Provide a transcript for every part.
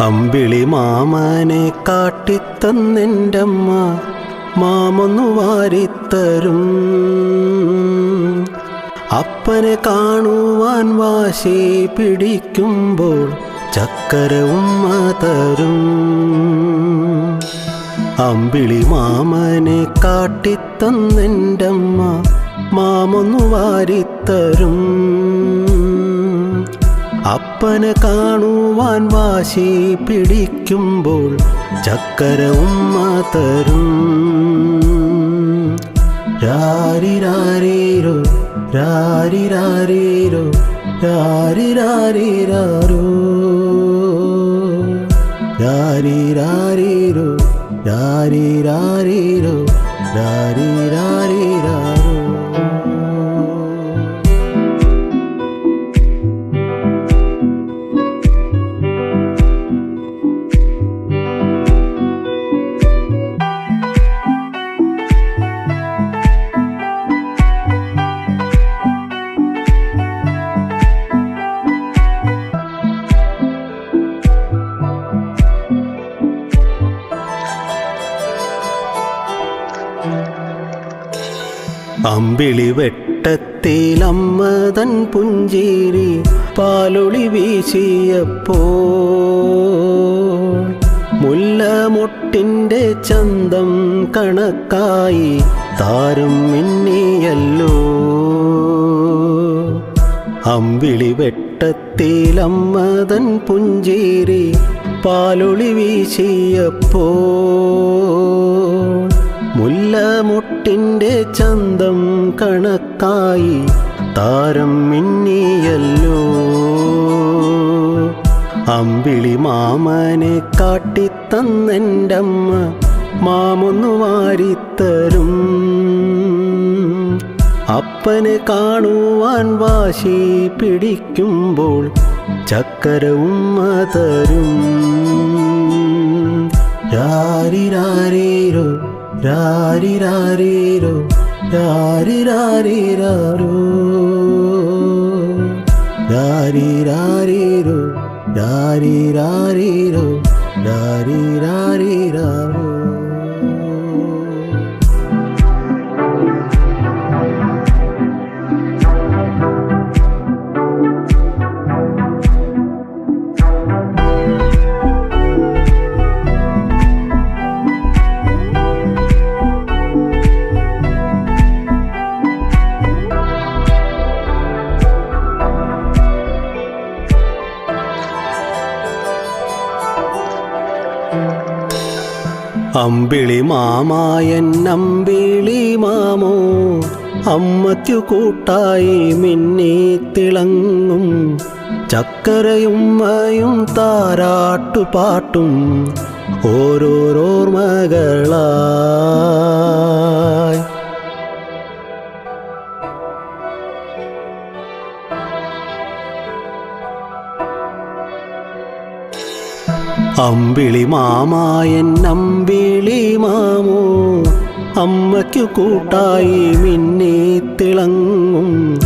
അമ്പിളി മാമനെ കാട്ടിത്തന്നെന്റമ്മ മാമൊന്നു വാരിത്തരും. അപ്പനെ കാണുവാൻ വാശി പിടിക്കുമ്പോൾ ചക്കര ഉമ്മ തരും. അമ്പിളി മാമനെ കാട്ടിത്തന്നെന്റമ്മ മാമൊന്നു വാരിത്തരും. അപ്പനെ കാണുവാൻ വാശി പിടിക്കുമ്പോൾ ചക്കര ഉമ്മ തരും. രാരിരാരീരോ രാരിരാരീരോ രാരിരാരീരാരോ രാരിരാരീരോ രാരിരാരീരോ രാരിരാരീരാരോ അമ്പിളി വെട്ടത്തിലമ്മതൻ പുഞ്ചേരി പാലൊളി വീശിയപ്പോ. മുല്ലമൊട്ടിന്റെ ചന്തം കണക്കായി താരം മിന്നിയല്ലോ. അമ്പിളി വെട്ടത്തിലമ്മതൻ പുഞ്ചേരി പാലൊളി വീശിയപ്പോ. മുല്ലമൊട്ടിന്റെ ചന്തം കണക്കായി താരം മിന്നിയല്ലോ. അമ്പിളി മാമനെ കാട്ടിത്തന്നെന്റമ്മ മാമൊന്നു വാരിത്തരും. അപ്പനെ കാണുവാൻ വാശി പിടിക്കുമ്പോൾ ചക്കര ഉമ്മ തരും. Dari dari ro, dari dari ro, dari dari ro, dari dari ro, dari dari ro. അമ്പിളി മാമായൻ അമ്പിളി മാമോ അമ്മത്യു കൂട്ടായി മിന്നി തിളങ്ങും. ചക്കരയുമ്മയും താരാട്ടുപാട്ടും ഓരോരോർമകളായി അമ്പിളി മാമായൻ അമ്പിളി മാമോ അമ്മയ്ക്കു കൂട്ടായി മിന്നി തിളങ്ങും.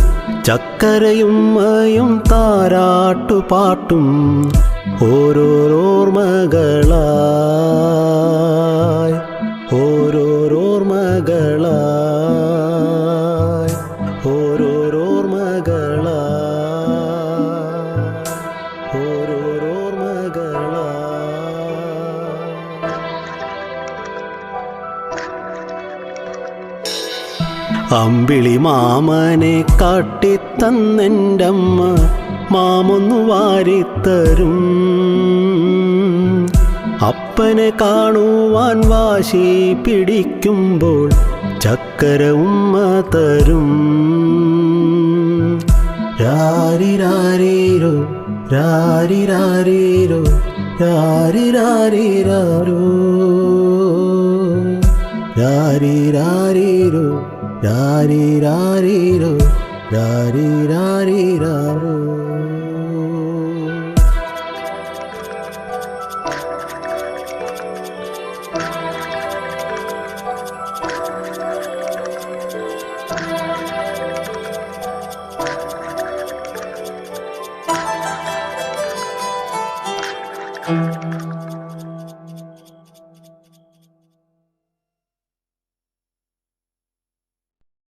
ചക്കരയുമ്മയും താരാട്ടുപാട്ടും ഓരോരോർമകളായി അമ്പിളി മാമനെ കാട്ടിത്തന്നെന്റമ്മ മാമൊന്നു വാരിത്തരും. അപ്പനെ കാണുവാൻ വാശി പിടിക്കുമ്പോൾ ചക്കര ഉമ്മ തരും. രാരിരാരീരോ രാരിരാരീരോ രാരിരാരീരാരോ രാരിരാരീരോ Rari rari ro, rari rari ro.